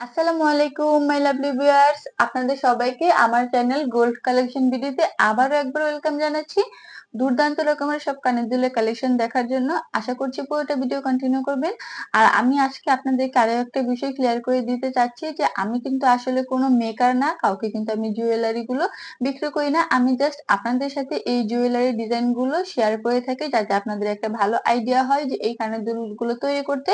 আসসালামু আলাইকুম my lovely viewers আপনাদের সবাইকে আমার চ্যানেল গোল্ড কালেকশন ভিডিওতে আবারও একবার ওয়েলকাম জানাচ্ছি। দুর্দান্ত রকমের সব কানের দুলের কালেকশন দেখার জন্য আশা করছি পুরোটা ভিডিও কন্টিনিউ করবেন। আর আমি আজকে আপনাদেরকে একটা বিষয় ক্লিয়ার করে দিতে চাচ্ছি যে আমি কিন্তু আসলে কোনো মেকার না, কাউকে কিন্তু আমি জুয়েলারি গুলো বিক্রি করি না। আমি জাস্ট আপনাদের সাথে এই জুয়েলারি ডিজাইনগুলো শেয়ার করে থাকি যাতে আপনাদের একটা ভালো আইডিয়া হয় যে এই কানের দুলগুলো তৈরি করতে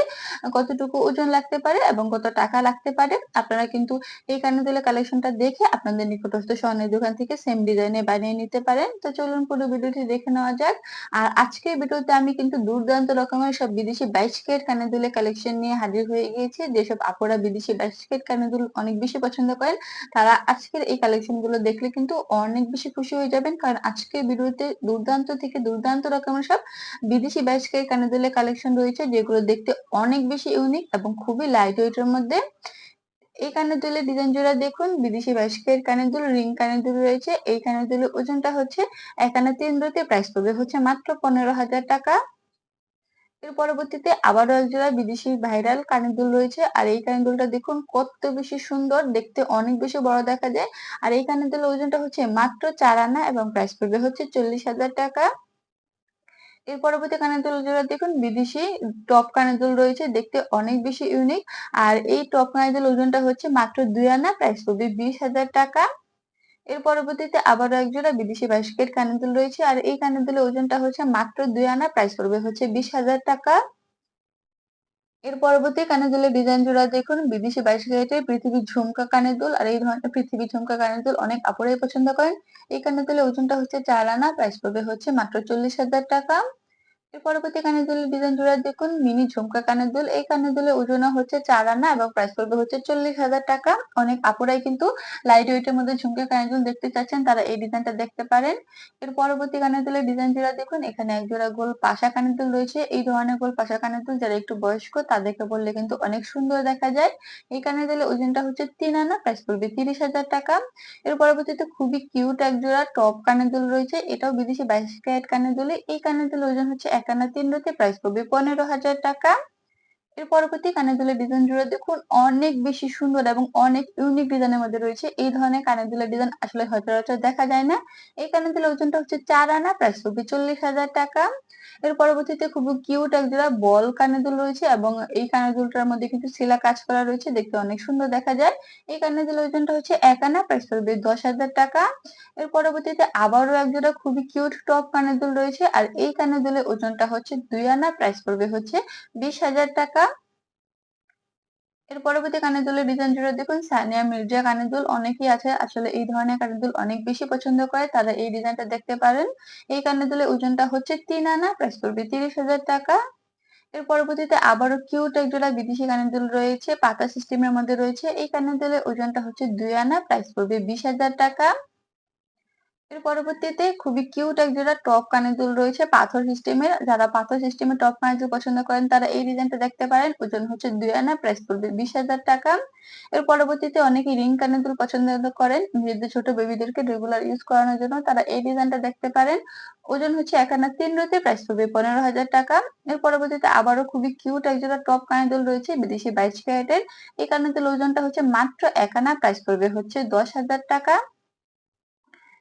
কতটুকু ওজন লাগতে পারে এবং কত টাকা লাগতে পারে আপনারা কিন্তু এই কানের কালেকশনটা দেখে আপনাদের নিকটস্থ স্বর্ণের দোকান থেকে সেম ডিজাইনে বানিয়ে নিতে পারেন। তো চলুন পুরো ভিডিওটি দেখে নেওয়া যাক। আর আজকের ভিডিওতে আমি কিন্তু দুর্দান্ত রকমের সব বিদেশি বাইশ কেট কানের দুলের কালেকশন নিয়ে হাজির হয়ে গিয়েছি। যেসব আপুরা বিদেশি বাইশ কেট কানের দুল অনেক বেশি পছন্দ করেন, তারা আজকের এই কালেকশনগুলো দেখলে কিন্তু অনেক বেশি খুশি হয়ে যাবেন। কারণ আজকের ভিডিওতে দুর্দান্ত থেকে দুর্দান্ত রকমের সব বিদেশি বাইশ কেট কানের দুলের কালেকশন রয়েছে, যেগুলো দেখতে অনেক বেশি ইউনিক এবং খুবই লাইট ওয়েটের মধ্যে। এই কানের দুলের ডিজাইন জোড়া দেখুন, বিদেশি বাইশকের কানের দুল রিং কানের দুল রয়েছে। এই কানের দুলের ওজনটা হচ্ছে একান্ন তিন রুতে প্রাইস পড়বে। হচ্ছে মাত্র পনেরো হাজার টাকা। এর পরবর্তীতে আবারও এক জোড়া বিদেশি ভাইরাল কানের দুল রয়েছে। আর এই কানের দুলটা দেখুন, কত বেশি সুন্দর, দেখতে অনেক বেশি বড় দেখা যায়। আর এই কানের দুলের ওজনটা হচ্ছে মাত্র চার আনা এবং প্রাইস পড়বে হচ্ছে চল্লিশ হাজার টাকা। এর পরবর্তী কানের দুল জোড়া দেখুন, বিদেশি টপ কানের দুল রয়েছে, দেখতে অনেক বেশি ইউনিক আর এই টপ কানের দুল ওজনটা হচ্ছে মাত্র দুই আনা, প্রাইস পড়বে বিশ হাজার টাকা। এর পরবর্তীতে আবারও এক জোড়া বিদেশি বাস্কেট কানের দুল রয়েছে, আর এই কানের দুলের ওজনটা হচ্ছে মাত্র দুই আনা, প্রাইস করবে হচ্ছে বিশ হাজার টাকা। এর পরবর্তী কানের দুলের ডিজাইন জোড়া দেখুন। বিদেশি বাইশ ক্যারেটের পৃথিবীর ঝুমকা কানের দুল আর এই ধরনের পৃথিবীর ঝুমকা কানের দুল অনেক আপুরাই পছন্দ করেন। এই কানের দুলের ওজনটা হচ্ছে চার আনা প্রাইস পড়বে হচ্ছে মাত্র চল্লিশ হাজার টাকা। পরবর্তী কানের দুলের ডিজাইন জোড়া দেখুন, মিনি ঝুমকা কানের দুল। এই কানের দুলের ওজন হচ্ছে চার আনা এবং প্রাইস পড়বে হচ্ছে চল্লিশ হাজার টাকা। অনেক আপুরাই কিন্তু লাইট ওয়েটের মধ্যে ঝুমকা কানের দুল দেখতে চাচ্ছেন, তারা এই ডিজাইনটা দেখতে পারেন। এর পরবর্তী কানের দুলের ডিজাইন জোড়া দেখুন, এখানে এক জোড়া গোল পাশা কানের দুল রয়েছে। এই ধরনের গোল পাশা কানের দুল যারা একটু বয়স্ক, তাদেরকে বললে কিন্তু অনেক সুন্দর দেখা যায়। এই কানের দুলের ওজনটা হচ্ছে তিন আনা প্রাইস পড়বে তিরিশ হাজার টাকা। এর পরবর্তীতে খুবই কিউট এক জোড়া টপ কানের দুল রয়েছে। এটাও বিদেশি বাইশ ক্যারেট কানের দুলে। এই কানের দুলের ওজন হচ্ছে এক আনা তিন রুতে প্রাইস পড়বে পনেরো হাজার টাকা। এর পরবর্তী কানের দুলের ডিজাইন জুড়ে দেখুন অনেক বেশি সুন্দর এবং অনেক ইউনিক ডিজাইনের মধ্যে রয়েছে। এই ধরনের কানের দুলের ডিজাইন আসলে সচরাচর দেখা যায় না। এই কানের দুলের ওজনটা হচ্ছে চার আনা, প্রায় পড়বে চল্লিশ হাজার টাকা। এর পরবর্তীতে খুব কিউট এক জোড়া বল কানের দুল রয়েছে এবং এই কানের দুলটার মধ্যে কিন্তু শিলা কাজ করা রয়েছে, দেখতে অনেক সুন্দর দেখা যায়। এই কানের দুলের ওজনটা হচ্ছে এক আনা প্রাইস পড়বে দশ হাজার টাকা। এর পরবর্তীতে আবারও এক জোড়া খুবই কিউট টপ কানের দুল রয়েছে, আর এই কানের দুলের ওজনটা হচ্ছে দুই আনা, প্রাইস পড়বে হচ্ছে বিশ হাজার টাকা। এর পরবর্তী কানের দুলের ডিজাইন জুড়ে দেখুন, সানিয়া মির্জা কানের দুল অনেকেই আছে, আসলে এই ধরনের কানের দুল অনেক বেশি পছন্দ করে, তারা এই ডিজাইনটা দেখতে পারেন। এই কানের দুলের ওজনটা হচ্ছে তিন আনা প্রাইস করবে তিরিশ হাজার টাকা। এর পরবর্তীতে আবারও কিউট এক জোড়া বিদেশি কানের দুল রয়েছে, পাতা সিস্টেমের মধ্যে রয়েছে। এই কানের দুলের ওজনটা হচ্ছে দুই আনা প্রাইস পড়বে বিশ হাজার টাকা। এর পরবর্তীতে খুবই কিউট এক জোড়া টপ কানের দুল রয়েছে, পাথর সিস্টেমের যারা পাথর সিস্টেমের টপ কানের দুল পছন্দ করেন, তারা এই ডিজাইনটা দেখতে পারেন। ওজন হচ্ছে দুই আনা প্রাইস পড়বে বিশ হাজার টাকা। এর পরবর্তীতে অনেকে রিং কানের দুল পছন্দ করেন, নিজেদের ছোট বেবিদেরকে রেগুলার ইউজ করানোর জন্য তারা এই ডিজাইনটা দেখতে পারেন। ওজন হচ্ছে এক আনা তিন রুতে প্রাইস পড়বে পনেরো হাজার টাকা। এর পরবর্তীতে আবারও খুবই কিউট এক জোড়া টপ কানের দুল রয়েছে, বিদেশি বাইশ ক্যারেটের। এই কানের দুল ওজনটা হচ্ছে মাত্র এক আনা প্রাইস পড়বে হচ্ছে দশ হাজার টাকা।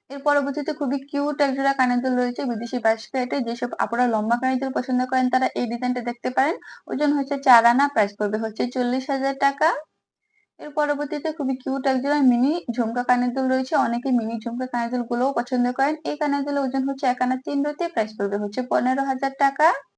এর পরবর্তীতে খুবই কিউট একজোড়া কানের দুল রয়েছে, বিদেশি বাসকেটে যেসব আপনারা লম্বা কানের দুল পছন্দ করেন, তারা এই ডিজাইনটা দেখতে পারেন। ওজন হচ্ছে চার আনা প্রাইস পড়বে হচ্ছে চল্লিশ হাজার টাকা। এর পরবর্তীতে খুবই কিউট একজোড়া মিনি ঝুমকা কানের দুল রয়েছে। অনেকে মিনি ঝুমকা কানের দুল গুলোও পছন্দ করেন। এই কানের দুলের ওজন হচ্ছে এক আনা তিন রুতে প্রাইস পড়বে হচ্ছে পনেরো হাজার টাকা।